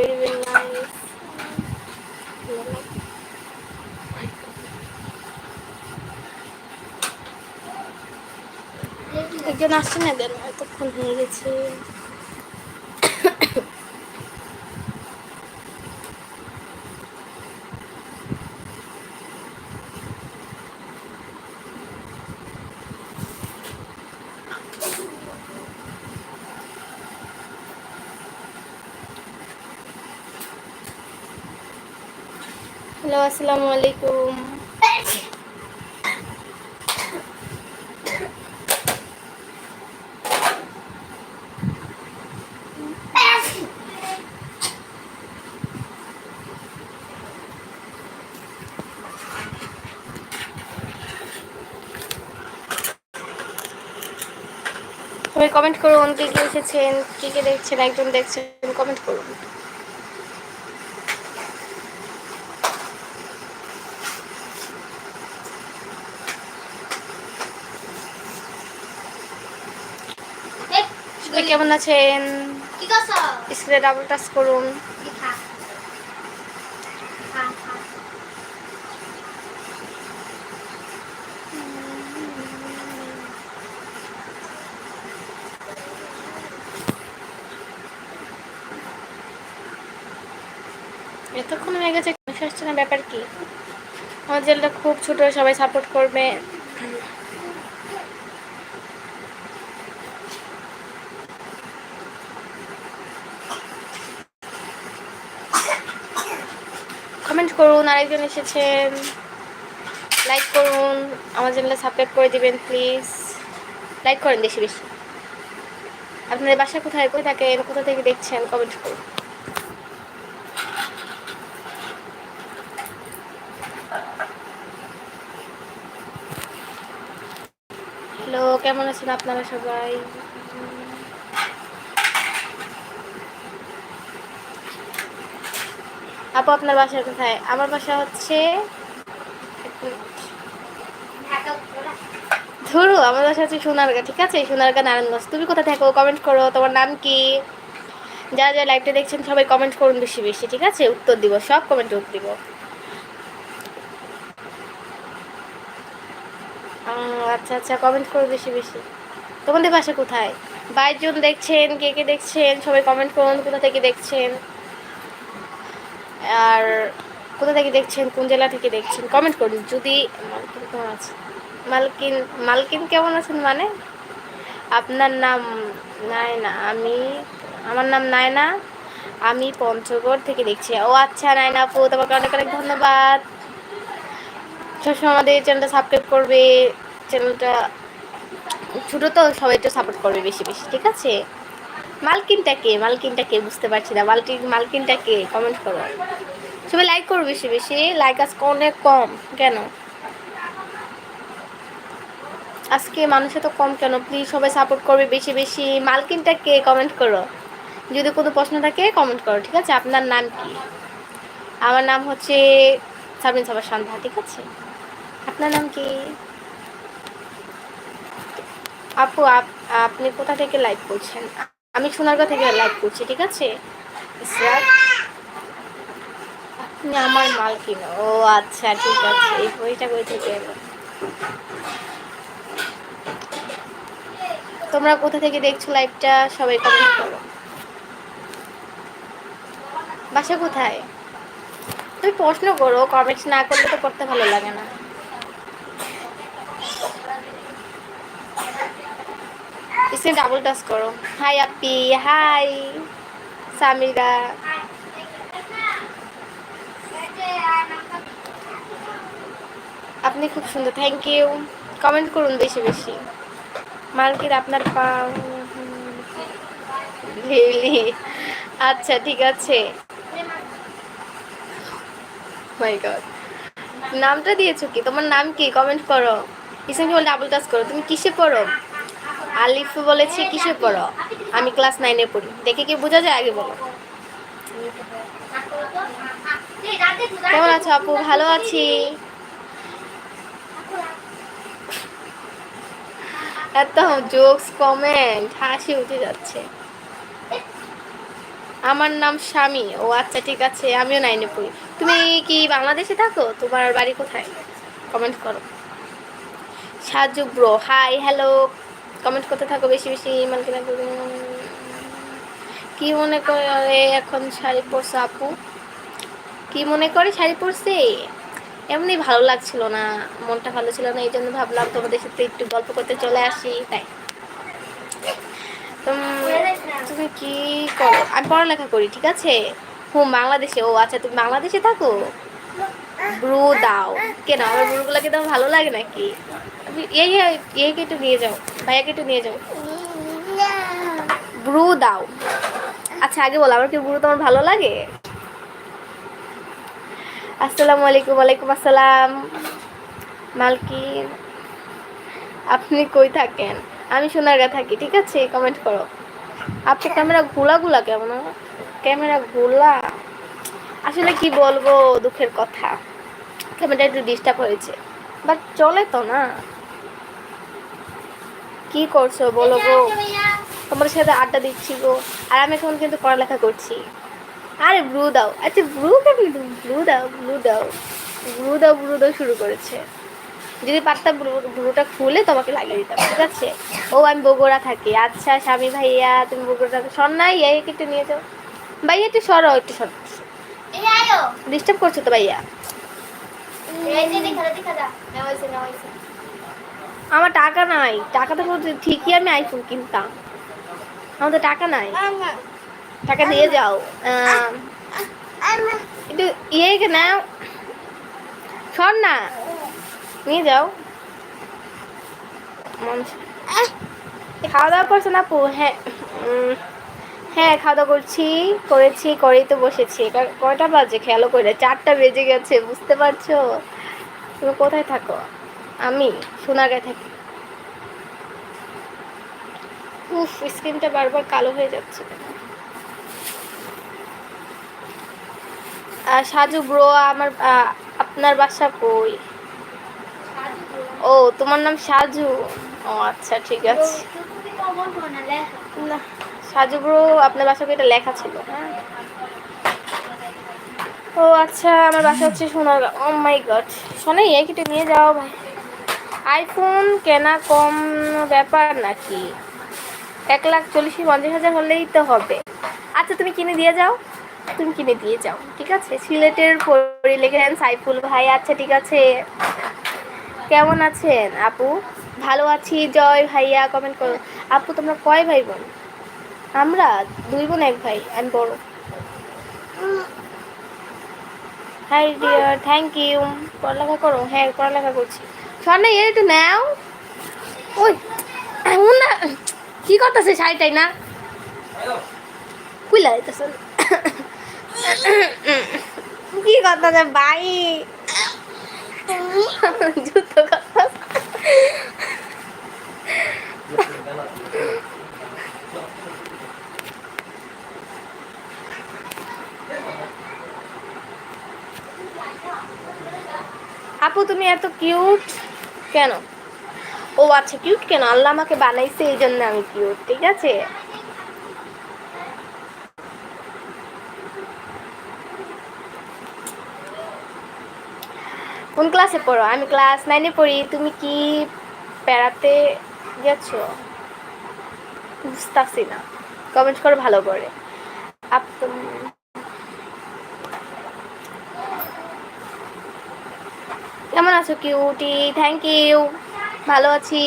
very very nice. একজন আসছে না দেন এতক্ষণ হয়ে গেছে। হ্যালো, আসসালামু আলাইকুম। সবাই কমেন্ট করুন, কে কে এসেছেন, কে কে দেখছেন, একজন দেখছেন কমেন্ট করুন সবাই কেমন আছেন? স্ক্রিনে ডাবল টাচ করুন। এতক্ষণ হয়ে গেছে ব্যাপার কি? আমার জেলটা খুব ছোট সবাই সাপোর্ট করবে। কমেন্ট করুন, আরেকজন এসেছেন। লাইক করুন, আমার চ্যানেলে সাবস্ক্রাইব করে দিবেন প্লিজ লাইক করেন বেশি বেশি। আপনাদের বাসা কোথায়? কোথায় থাকেন? কোথা থেকে দেখছেন? কমেন্ট করুন। হ্যালো কেমন আছেন আপনারা সবাই? আপু, আপনার বাসা কোথায়? আমার বাসা হচ্ছে ধরো, আমার বাসা হচ্ছে সোনারগা, ঠিক আছে? সোনারগা নারায়ণগঞ্জ। তুমি কোথায় থাকো? কমেন্ট করো। তোমার নাম কি? যারা যারা লাইভটা দেখছেন, সবাই কমেন্ট করুন বেশি বেশি, ঠিক আছে? উত্তর দিব, সব কমেন্টে উত্তর দিব। আচ্ছা আচ্ছা কমেন্ট করো বেশি বেশি। তোমাদের বাসা কোথায়? বাইশ জন দেখছেন, কে কে দেখছেন? সবাই কমেন্ট করুন, কোথা থেকে দেখছেন? আর কোথা থেকে দেখছেন, কোন জেলা থেকে দেখছেন কমেন্ট করুন। যদি মালকিন কেমন আছে মালকিন মালকিন কেমন আছেন মানে? আপনার নাম নায়না, আমি, আমার নাম নায়না, আমি পঞ্চগড় থেকে দেখছি। ও আচ্ছা নায়না আপু, তোমাকে অনেক অনেক ধন্যবাদ। সবসময় আমাদের চ্যানেলটা সাবস্ক্রাইব করবে চ্যানেলটা ছোটো তো, সবাই একটু সাপোর্ট করবে বেশি বেশি, ঠিক আছে? মালকিনটা কে? মালকিনটা কে? বুঝতে পারছি না। মালকিন, মালকিনটা কে? কমেন্ট করো। সবাই লাইক করো বেশি বেশি। লাইক আজকে অনেক কম। কেন? আজকে মানুষ তো কম কেন? প্লিজ সবাই সাপোর্ট করবে বেশি বেশি। মালকিনটা কে? কমেন্ট করো। যদি কোনো প্রশ্ন থাকে কমেন্ট করো, ঠিক আছে? আপনার নাম কি? আমার নাম হচ্ছে সাবিন সাবার সন্ধ্যা, ঠিক আছে? আপনার নাম কি? আপু, আপ- আপনি কোথা থেকে লাইভ করছেন? আমি সোনারগাঁ থেকে লাইভ করছি, ঠিক আছে? ইসরাত আপনি আমার মালকিন। ও আচ্ছা ঠিক আছে, এই বইটা কই থেকে তোমরা কোথা থেকে দেখছ লাইভটা সবাই কমেন্ট করো। বাসা কোথায়? তুমি প্রশ্ন করো কমেন্টস না করলে তো করতে ভালো লাগে না। ইসে ডাবল টাচ করো। হাই আপি হাই সামিরা আপনি খুব সুন্দর। থ্যাংক ইউ কমেন্ট করুন বেশি বেশি। মালকির আপনার পা আচ্ছা ঠিক আছে। মাই গড নামটা দিয়েছ কি? তোমার নাম কি? কমেন্ট করো। কেবল ডাবল টাচ করো। তুমি কিসে পড়ো? আলিফ বলেছে কিসে পড়ো? আমি ক্লাস নাইনে পড়ি। দেখে কি বোঝা যায় আগে বলো। কেমন আছো আপু? ভালো আছি। এত জোকস, কমেন্ট, হাসি উঠে যাচ্ছে। আমার নাম স্বামী। ও আচ্ছা ঠিক আছে, আমিও নাইনে পড়ি। তুমি কি বাংলাদেশে থাকো? তোমার বাড়ি কোথায়? কমেন্ট করো। Saju bro, hi, hello. Comment করতে থাকো বেশি বেশি মালকিনা কি মনে করে এখন শাড়ি পরছে আপু? কি মনে করে শাড়ি পরছে? এমনি ভালো লাগছিল না, মনটা ভালো ছিল না এই জন্য ভাবলাম তোমাদের সাথে একটু গল্প করতে চলে আসি, তাই। তুমি কি করো? আমি পড়ালেখা করি, ঠিক আছে? হুম, বাংলাদেশে। ও আচ্ছা তুমি বাংলাদেশে থাকো? ব্রু দাও। কেন, আমার ব্রুগুলোকে তোমার ভালো লাগে নাকি? এই একটু নিয়ে যাও। ভাইয়াকে একটু নিয়ে যাও। ব্রু দাও। আচ্ছা আগে বলো, আমার কি ব্রু তোমার ভালো লাগে? আসসালামু আলাইকুম, ওয়ালাইকুম আসসালাম। মালকিন, আপনি কই থাকেন? আমি সোনারগা থাকি, ঠিক আছে? কমেন্ট করো। আপনি ক্যামেরা ঘোলা ঘোলা কেমন ক্যামেরা ঘোলা? আসলে কি বলব, দুঃখের কথা। ক্যামেরা একটু ডিস্টার্ব হয়েছে। বাট চলে তো না। কি করছ বলো গো তোমার সাথে আড্ডা দিচ্ছি গো আর আমি এখন কিন্তু পড়ালেখা করছি আরে ব্লু দাও আচ্ছা ব্লু কেমনি তুমি ব্লু দাও ব্লু দাও ব্লু দাও ব্লু দাও শুরু করেছে যদি পারতাম ব্লুটা খুলে তোমাকে লাগিয়ে দিতাম ঠিক আছে ও আমি বগুড়া থাকি আচ্ছা স্বামী ভাইয়া তুমি বগুড়া থাকো সর নাই এই একটু নিয়ে যাও ভাইয়া একটু সরো একটু সর ডিস্টার্ব করছ তো ভাইয়া দেখা দেখা দা নাও হইছে নাও হইছে আমার টাকা নাই। টাকা তো ঠিকই আমি আইফোন কিনতাম। আমার তো টাকা নাই। টাকা দিয়ে যাও। একটু ইয়ে নাও। সর না, নিয়ে যাও। খাওয়া দাওয়া করছ না হ্যাঁ হ্যাঁ খাওয়া দাওয়া করছি, করেছি, করেই তো বসেছি। কয়টা বাজে? খেয়ালও করে চারটা বেজে গেছে, বুঝতে পারছ? তুমি কোথায় থাকো? আমি সোনাগায় থাকি। উফ স্ক্রিনটা বারবার কালো হয়ে যাচ্ছে আর সাজু ব্রো আমার আপনার বাসা কই? ও তোমার নাম সাজু? ও আচ্ছা ঠিক আছে। না সাজু ব্রো আপনার বাসা কই? এটা লেখা ছিল। হ্যাঁ ও আচ্ছা আমার বাসা হচ্ছে সোনার ও মাই গড শোনে এই কিটে নিয়ে যাও ভাই। আইফোন কেনা কম ব্যাপার নাকি? এক লাখ চল্লিশ পঞ্চাশ হাজার হলেই তো হবে। আচ্ছা তুমি কিনে দিয়ে যাও। তুমি কিনে দিয়ে যাও, ঠিক আছে? সিলেটের লেখেন সাইফুল ভাই। আচ্ছা ঠিক আছে। কেমন আছেন আপু? ভালো আছি। জয় ভাইয়া কমেন্ট করো। আপু, তোমরা কয় ভাই বোন? আমরা দুই বোন, এক ভাই আমি বড়। হাই ডিয়ার থ্যাংক ইউ পড়ালেখা করো? হ্যাঁ পড়ালেখা করছি। স্বর্ণা এর একটু নাও। ওই এমন না কি করতেছে শাড়িটাই না? কুইলা দিতেছে কি করতেছে ভাই? জুতো আপু তুমি এত কিউট কেন? ও আচ্ছা কিউট কেন? আল্লাহ আমাকে বানাইছে এই জন্য আমি কিউট ঠিক আছে? কোন ক্লাসে পড়ো? আমি ক্লাস নাইনে পড়ি। তুমি কি বেড়াতে গেছো? বুঝতেছি না। কমেন্ট করো, ভালো করে। আপ কেমন আছো কিউটি? থ্যাংক ইউ ভালো আছি।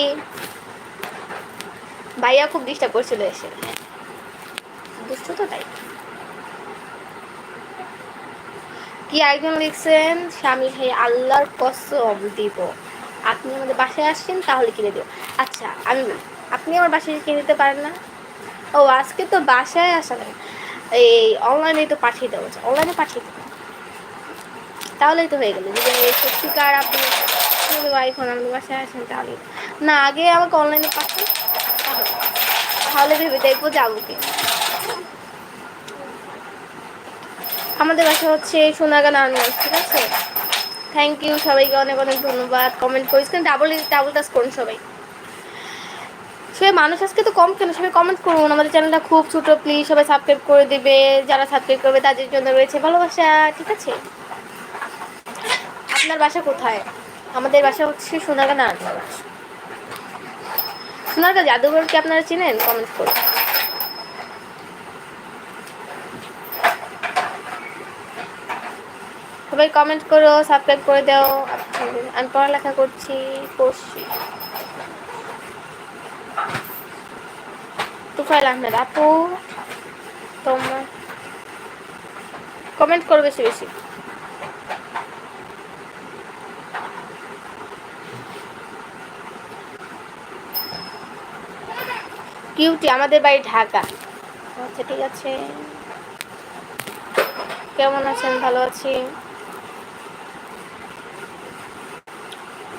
ভাইয়া খুব ডিস্টার্ব করছিল এসে। দুষ্ট তো তাই। কি একজন লিখছেন? স্বামী ভাই আল্লাহর কসম দিব। আপনি আমাদের বাসায় আসছেন, তাহলে কিনে দেবো আচ্ছা আমি আপনি আমার বাসায় কিনে দিতে পারেন না? ও, আজকে তো বাসায় আসা এই অনলাইনে তো পাঠিয়ে দেবো অনলাইনে পাঠিয়ে দেবো। তাহলেই তো হয়ে গেলো। যদি সত্যিকার আপনি আইফোন আমাদের বাসায় আসেন তাহলে না, আগে আমাকে অনলাইনে পাঠান, তাহলে। ভেবে দেখব যাব কি আমাদের বাসা হচ্ছে সোনাগা নারায়ণগঞ্জ ঠিক আছে? থ্যাংক ইউ সবাইকে অনেক অনেক ধন্যবাদ। কমেন্ট করিস ডাবল ডাবল টাচ করুন সবাই। সবাই, মানুষ আজকে তো কম কেন? সবাই কমেন্ট করুন। আমাদের চ্যানেলটা খুব ছোটো প্লিজ সবাই সাবস্ক্রাইব করে দেবে। যারা সাবস্ক্রাইব করবে, তাদের জন্য রয়েছে ভালোবাসা, ঠিক আছে? আপনার বাসা কোথায়? আমাদের বাসা হচ্ছে সোনাগা নারায়ণগঞ্জ সোনারগা জাদুঘর কি আপনারা চিনেন? কমেন্ট করুন। সবাই কমেন্ট করো সাবস্ক্রাইব করে দাও। আমি পড়ালেখা করছি, পড়ছি। তুফাইল আহমেদ আপু, তোমার কমেন্ট করো বেশি বেশি। কিউটি আমাদের বাড়ি ঢাকা। আচ্ছা ঠিক আছে। কেমন আছেন? ভালো আছি?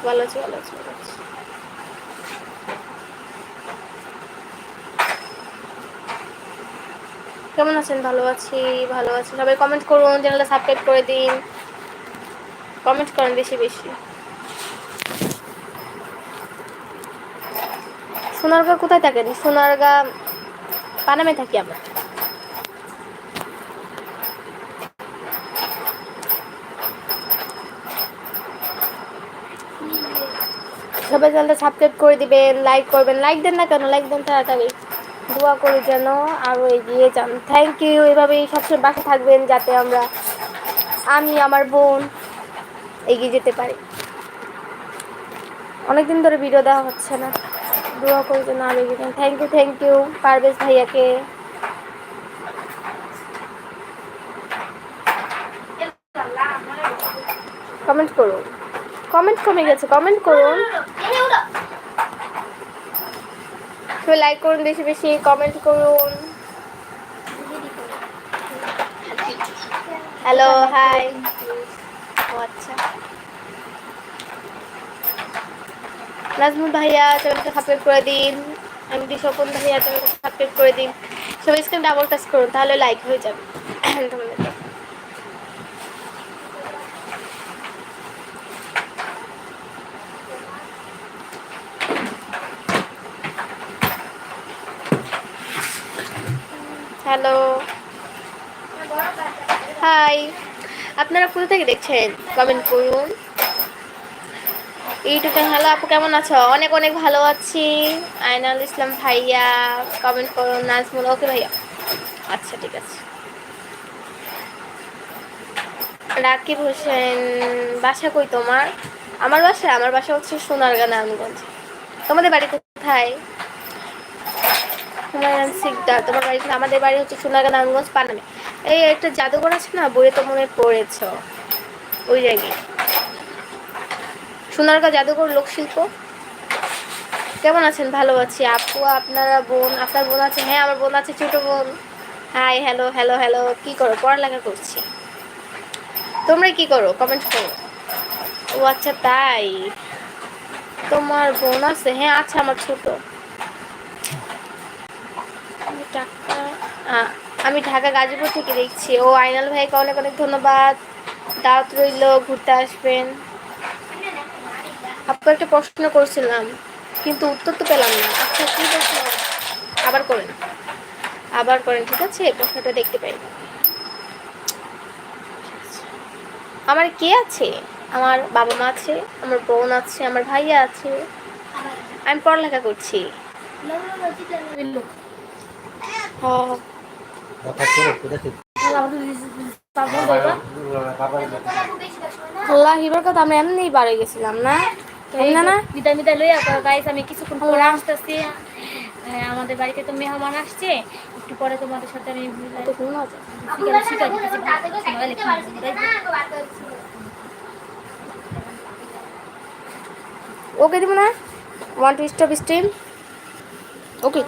ভালো আছি ভালো আছি ভালো আছি। কেমন আছেন? ভালো আছি ভালো আছি। সবাই কমেন্ট করুন চ্যানেলটা সাবস্ক্রাইব করে দিন। কমেন্ট করেন বেশি বেশি। সোনারগা কোথায় থাকেন সোনারগা পানামে থাকি আমরা। সবাই চ্যানেলটা সাবস্ক্রাইব করে দিবেন লাইক করবেন। লাইক দেন না কেন? লাইক দেন তাড়াতাড়ি। দোয়া করে যেন আরও এগিয়ে যান। থ্যাংক ইউ এভাবেই সবসময় বাসে থাকবেন যাতে আমরা, আমি, আমার বোন এগিয়ে যেতে পারি। অনেকদিন ধরে ভিডিও দেওয়া হচ্ছে না। দোয়া করি যেন আরও এগিয়ে thank you thank you Parvez ভাইয়াকে। কমেন্ট করুন। কমেন্ট কমে গেছে কমেন্ট করুন। লাইক করুন বেশি বেশি কমেন্ট করুন। হ্যালো হাই ও আচ্ছা নাজমুল ভাইয়া চ্যানেলটা সাবস্ক্রাইব করে দিন। এমডি স্বপন ভাইয়া চ্যানেলটা সাবস্ক্রাইব করে দিন। সবাই স্ক্রিন ডাবল টাচ করুন, তাহলে লাইক হয়ে যাবে। তোমাদের হ্যালো। হাই আপনারা কোথা থেকে দেখছেন? কমেন্ট করুন। ইউটিউবে হ্যালো আপু কেমন আছো? অনেক অনেক ভালো আছি। আইনাল ইসলাম ভাইয়া কমেন্ট করুন নাজমুল ওকে ভাইয়া? আচ্ছা ঠিক আছে। রাকিব হোসেন, বাসা কই তোমার? আমার বাসা? আমার বাসা হচ্ছে সোনারগা, নারায়ণগঞ্জ। তোমাদের বাড়ি কোথায়? হুমায়ুন সিকদার। তোমার বাড়ি? আমাদের বাড়ি হচ্ছে সোনারগা, নারায়ণগঞ্জ, পানামে। এই একটা জাদুঘর আছে না? বইয়ে তো মনে পড়েছ। ওই জায়গায়। সোনারগা জাদুঘর লোকশিল্প। কেমন আছেন? ভালো আছি। আপু, আপনারা বোন, আপনার বোন আছে? হ্যাঁ আমার বোন আছে, ছোট বোন। হাই হ্যালো হ্যালো হ্যালো কি করো? পড়ালেখা করছি। তোমরা কি করো? কমেন্ট করো। ও আচ্ছা তাই। তোমার বোন আছে? হ্যাঁ আচ্ছা আমার ছোট। আমি আমি ঢাকা গাজীপুর থেকে দেখছি। ও আইনাল ভাইকে অনেক অনেক ধন্যবাদ। দাওয়াত রইল, ঘুরতে আসবেন। আপু একটা প্রশ্ন করছিলাম কিন্তু উত্তর তো পেলাম না। আচ্ছা কি প্রশ্ন? আবার করেন। আবার করেন ঠিক আছে? প্রশ্নটা দেখতে পাই। আমার কে আছে? আমার বাবা মা আছে আমার বোন আছে আমার ভাইয়া আছে। আমি পড়ালেখা করছি। হ্যাঁ। আল্লাহ হিবার কথা আমরা এমনিই বাড়ে গেছিলাম না? লইয়া গাইস আমি কিছুক্ষণ পরে আসতেছি। হ্যাঁ, আমাদের বাড়িতে তো মেহমান আসছে। একটু পরে তোমাদের সাথে আমি ওকে দিব না? One two stop stream okay